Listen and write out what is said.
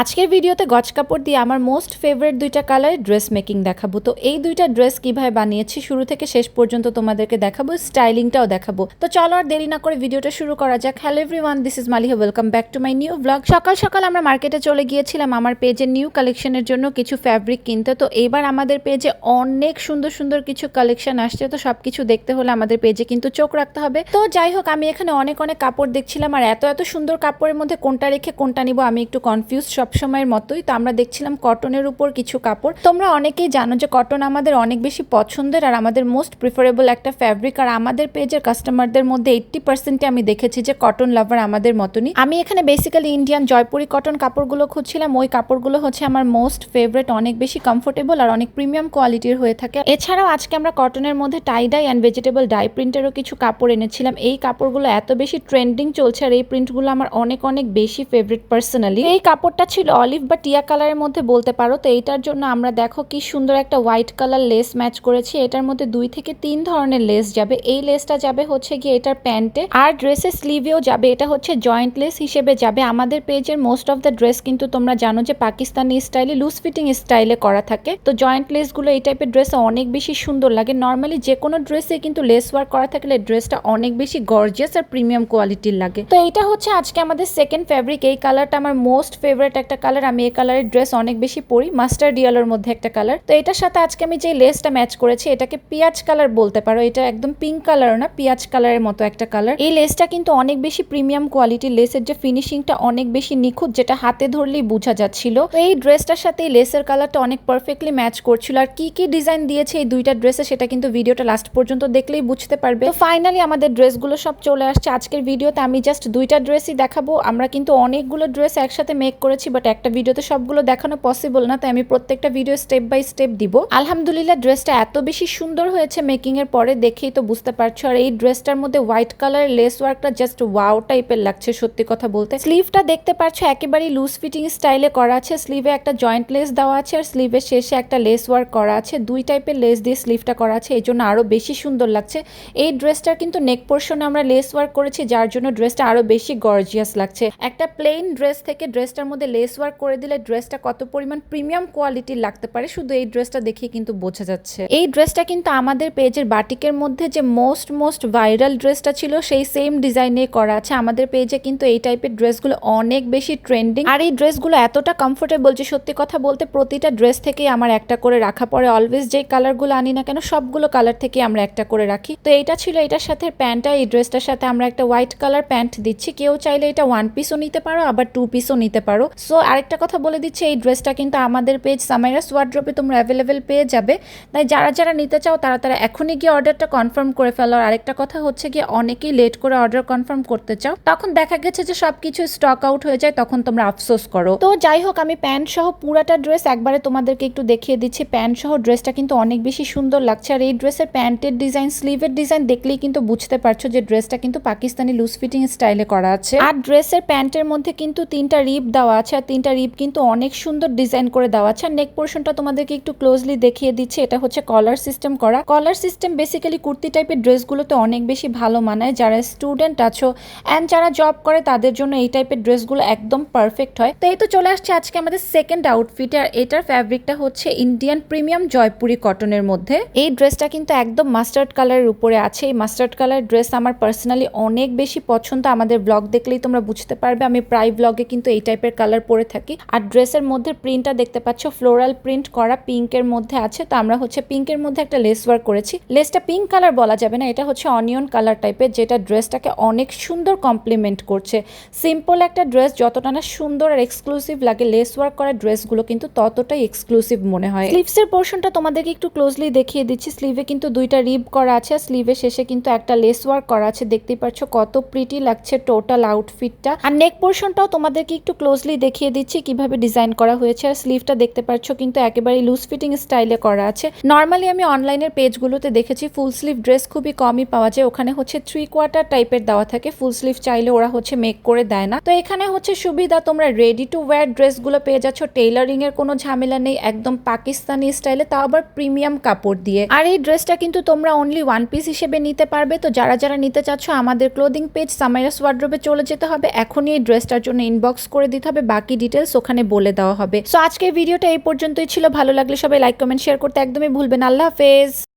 আজকের ভিডিওতে গজ কাপড় দিয়ে আমার মোস্ট ফেভারিট দুইটা কালারের ড্রেস মেকিং দেখাবো। তো এই দুইটা ড্রেস কীভাবে বানিয়েছি শুরু থেকে শেষ পর্যন্ত তোমাদেরকে দেখাবো, স্টাইলিংটাও দেখাবো। তো চলো আর দেরি না করে ভিডিওটা শুরু করা যাক। Hello everyone this is Maliha welcome back to my new blog সকাল সকাল আমরা মার্কেটে চলে গিয়েছিলাম, আমার পেজে নিউ কালেকশনের জন্য কিছু ফ্যাব্রিক কিনতে। তো এবার আমাদের পেজে অনেক সুন্দর সুন্দর কিছু কালেকশন আসছে। তো সব কিছু দেখতে হলে আমাদের পেজে কিন্তু চোখ রাখতে হবে। তো যাই হোক, আমি এখানে অনেক অনেক কাপড় দেখছিলাম আর এত এত সুন্দর কাপড়ের মধ্যে কোনটা রেখে কোনটা নিব আমি একটু কনফিউজ সবসময়ের মতোই। তো আমরা দেখছিলাম কটনের উপর কিছু কাপড়। তোমরা অনেকেই জানো যে কটন আমাদের অনেক বেশি পছন্দের আর আমাদের মোস্ট প্রিফারেবল একটা ফ্যাব্রিক আর আমাদের পেজের কাস্টমারদের মধ্যে এইট্টি পার্সেন্টে আমি দেখেছি যে কটন লাভার আমাদের মতনই। আমি এখানে বেসিক্যালি ইন্ডিয়ান জয়পুরি কটন কাপড়গুলো খুঁজছিলাম। ওই কাপড়গুলো হচ্ছে আমার মোস্ট ফেভারেট অনেক বেশি কমফোর্টেবল আর অনেক প্রিমিয়াম কোয়ালিটির হয়ে থাকে। এছাড়াও আজকে আমরা কটনের মধ্যে tie dye and vegetable dye প্রিন্টেরও কিছু কাপড় এনেছিলাম। এই কাপড়গুলো এত বেশি ট্রেন্ডিং চলছে আর এই প্রিন্টগুলো আমার অনেক অনেক বেশি ফেভারিট পার্সোনালি এই কাপড়টা ছিল অলিভ বা টিয়া কালারের মধ্যে বলতে পারো। তো এইটার জন্য আমরা দেখো কি সুন্দর একটা হোয়াইট কালার লেস ম্যাচ করেছি। এটার মধ্যে দুই থেকে তিন ধরনের লেস যাবে। এই লেসটা যাবে হচ্ছে গিয়ে এটার প্যান্টে আর ড্রেসের স্লিভেও যাবে। এটা হচ্ছে জয়েন্ট লেস হিসেবে যাবে। আমাদের পেজের মোস্ট অফ দ্য ড্রেস কিন্তু তোমরা জানো যে পাকিস্তানি স্টাইলে লুজ ফিটিং স্টাইলে করা থাকে। তো জয়েন্ট লেসগুলো এই টাইপের ড্রেস অনেক বেশি সুন্দর লাগে। নর্মালি যে কোনো ড্রেসে কিন্তু লেস ওয়ার্ক করা থাকলে ড্রেসটা অনেক বেশি গর্জিয়াস আর প্রিমিয়াম কোয়ালিটির লাগে। তো এইটা হচ্ছে আজকে আমাদের সেকেন্ড ফেব্রিক এই কালারটা আমার মোস্ট ফেভারিট একটা কালার আমি এই কালারের ড্রেস অনেক বেশি পরি মাস্টার্ড ইয়েলোর মধ্যে একটা কালার তো এটার সাথে আজকে আমি যে লেসটা ম্যাচ করেছি, এটাকে পিঁয়াজ কালার বলতে পারো। এটা একদম পিঙ্ক কালার না, পিঁয়াজ কালারের মতো একটা কালার এই লেসটা কিন্তু অনেক বেশি প্রিমিয়াম কোয়ালিটির লেসের যে ফিনিশিংটা অনেক বেশি নিখুঁত, যেটা হাতে ধরলেই বোঝা যাচ্ছিল। তো এই ড্রেসটার সাথে এই লেসের কালারটা অনেক পারফেক্টলি ম্যাচ করছিল। আর কি কি ডিজাইন দিয়েছে এই দুইটা ড্রেসে সেটা কিন্তু ভিডিওটা লাস্ট পর্যন্ত দেখলেই বুঝতে পারবে। তো ফাইনালি আমাদের ড্রেসগুলো সব চলে আসছে আজকের ভিডিওতে আমি জাস্ট দুইটা ড্রেসই দেখাবো। আমরা কিন্তু অনেকগুলো ড্রেস একসাথে মেক করেছি বাট একটা ভিডিওতে সবগুলো দেখানো পসিবল না, তাই আমি প্রত্যেকটা ভিডিও স্টেপ বাই স্টেপ দিব। আলহামদুলিল্লাহ ড্রেসটা এত বেশি সুন্দর হয়েছে মেকিং এর পরে, দেখেই তো বুঝতে পারছ। আর এই ড্রেসটার মধ্যে হোয়াইট কালার লেস ওয়ার্কটা জাস্ট ওয়াও টাইপের লাগছে, সত্যি কথা বলতে। স্লিভটা দেখতে পাচ্ছ একেবারেই লুজ ফিটিং স্টাইলে করা আছে। স্লিভে একটা জয়েন্ট লেস দেওয়া আছে, আর স্লিভের শেষে একটা লেস ওয়ার্ক করা আছে। দুই টাইপের লেস দিয়ে স্লিভটা করা আছে এই জন্য আরও বেশি সুন্দর লাগছে। এই ড্রেসটার কিন্তু নেক পোর্শনে আমরা লেস ওয়ার্ক করেছি, যার জন্য ড্রেসটা আরও বেশি গর্জিয়াস লাগছে। একটা প্লেন ড্রেস থেকে ড্রেসটার মধ্যে লেস ওয়ার্ক করে দিলে ড্রেসটা কত পরিমাণ প্রিমিয়াম কোয়ালিটির লাগতে পারে? শুধু এই ড্রেসটা দেখে কিন্তু বোঝা যাচ্ছে। এই ড্রেসটা কিন্তু আমাদের পেজের বাটিকের মধ্যে যে মোস্ট মোস্ট ভাইরাল ড্রেসটা ছিল, সেই সেম ডিজাইনে করা আছে। আমাদের পেজে কিন্তু এই টাইপের ড্রেসগুলো অনেক বেশি ট্রেন্ডিং আর এই ড্রেসগুলো এতটা কমফোর্টেবল যে সত্যি কথা বলতে প্রতিটা ড্রেস থেকেই আমার একটা করে রাখা পরে অলওয়েজ যে কালারগুলো আনি না কেন, সবগুলো কালার থেকে আমরা একটা করে রাখি। তো এইটা ছিল এটার সাথে প্যান্টটা। এই ড্রেসটার সাথে আমরা একটা হোয়াইট কালার প্যান্ট দিচ্ছি। কেউ চাইলে এটা ওয়ান পিসও নিতে পারো, আবার টু পিসও নিতে পারো। সো আরেকটা কথা বলে দিচ্ছি, এই ড্রেসটা কিন্তু আমাদের পেজ সামাইরাস ওয়ার্ড্রপে তোমরা অ্যাভেলেবেল পেয়ে যাবে। তাই যারা যারা নিতে চাও, তারা তারা এখনই গিয়ে অর্ডারটা কনফার্ম করে ফেলো। আর আরেকটা কথা হচ্ছে গিয়ে, অনেকেই লেট করে অর্ডার কনফার্ম করতে চাও। তখন দেখা গেছে যে সবকিছু স্টক আউট হয়ে যায়, তখন তোমরা আফসোস করো। তো যাই হোক, আমি প্যান্ট সহ পুরাটা ড্রেস একবারে তোমাদেরকে একটু দেখিয়ে দিচ্ছি। প্যান্ট সহ ড্রেসটা কিন্তু অনেক বেশি সুন্দর লাগছে। আর এই ড্রেসের প্যান্টের ডিজাইন স্লিভের ডিজাইন দেখলেই কিন্তু বুঝতে পারছ যে ড্রেসটা কিন্তু পাকিস্তানি লুজ ফিটিং স্টাইলে করা আছে। আর ড্রেসের প্যান্টের মধ্যে কিন্তু তিনটা রিপ দেওয়া আছে। আর তিনটা রিপ কিন্তু অনেক সুন্দর ডিজাইন করে দেওয়া আছে। আর নেক পোর্শনটা তোমাদেরকে একটু ক্লোজলি দেখিয়ে দিচ্ছে। এটা হচ্ছে কলার সিস্টেম করা। কলার সিস্টেম বেসিক্যালি কুর্তি টাইপের ড্রেসগুলোতে অনেক বেশি ভালো মানায়। যারা স্টুডেন্ট আছো অ্যান্ড যারা জব করে, তাদের জন্য এই টাইপের ড্রেসগুলো একদম পারফেক্ট হয়। তো এই তো চলে আসছে আজকে আমাদের সেকেন্ড আউটফিট আর এটার ফ্যাব্রিকটা হচ্ছে ইন্ডিয়ান প্রিমিয়াম জয়পুরি কটনের মধ্যে। এই ড্রেসটা কিন্তু একদম মাস্টার্ড কালারের উপরে আছে। এই মাস্টার্ড কালার ড্রেস আমার পার্সোনালি অনেক বেশি পছন্দ। আমাদের ব্লগ দেখলেই তোমরা বুঝতে পারবে। আমি প্রায় ব্লগে কিন্তু এই টাইপের কালার পরে থাকি। আর ড্রেসের মধ্যে প্রিন্টটা দেখতে পাচ্ছ, ফ্লোরাল প্রিন্ট করা পিঙ্কের মধ্যে আছে। তো আমরা হচ্ছে পিঙ্কের মধ্যে একটা লেস ওয়ার্ক করেছি। লেসটা পিঙ্ক কালার বলা যাবে না, এটা হচ্ছে অনিয়ন কালার টাইপের, যেটা ড্রেসটাকে অনেক সুন্দর কমপ্লিমেন্ট করছে। সিম্পল একটা ড্রেস, যতটা না সুন্দর আর এক্সক্লুসিভ লাগে, লেস ওয়ার্ক করা ড্রেসগুলো কিন্তু ততটাই এক্সক্লুসিভ মনে হয়। স্লিভসের পোর্শনটা তোমাদেরকে একটু ক্লোজলি দেখিয়ে দিচ্ছি। স্লিভে কিন্তু দুইটা রিব করা আছে, আর স্লিভের শেষে কিন্তু একটা লেস ওয়ার্ক করা আছে। দেখতেই পাচ্ছ কত প্রিটি লাগছে টোটাল আউটফিটটা আর নেক পোর্শনটাও তোমাদেরকে একটু ক্লোজলি দেখিয়ে দিচ্ছি কীভাবে ডিজাইন করা হয়েছে। আর স্লিভটা দেখতে পাচ্ছ কিন্তু একেবারে লুজ ফিটিং স্টাইলে করা আছে। নর্মালি আমি অনলাইনের পেজগুলোতে দেখেছি ফুল স্লিভ ড্রেস খুবই কমই পাওয়া যায়। ওখানে হচ্ছে থ্রি কোয়ার্টার টাইপের দেওয়া থাকে। ফুল স্লিভ চাইলে ওরা হচ্ছে মেক করে দেয় না। তো এখানে হচ্ছে সুবিধা, তোমরা রেডি টু ওয়্যার ড্রেসগুলো পেয়ে যাচ্ছ। টেইলারিং এর কোনো ঝামেলা নেই, একদম পাকিস্তানি স্টাইলে তাও আবার প্রিমিয়াম কাপড় দিয়ে। আর এই ড্রেসটা কিন্তু তোমরা অনলি ওয়ান পিস হিসেবে নিতে পারবে। তো যারা যারা নিতে চাচ্ছ, আমাদের ক্লোদিং পেজ সামাইরাস ওয়ার্ড্রোবে চলে যেতে হবে। এখনই এই ড্রেসটার জন্য ইনবক্স করে দিতে হবে। বাকি বাকি ডিটেলস ওখানে বলে দেওয়া হবে। সো আজকের ভিডিওটা এই পর্যন্তই ছিল। ভালো লাগলে সবাই লাইক কমেন্ট শেয়ার করতে একদমই ভুলবেন আল্লাহ হাফেজ।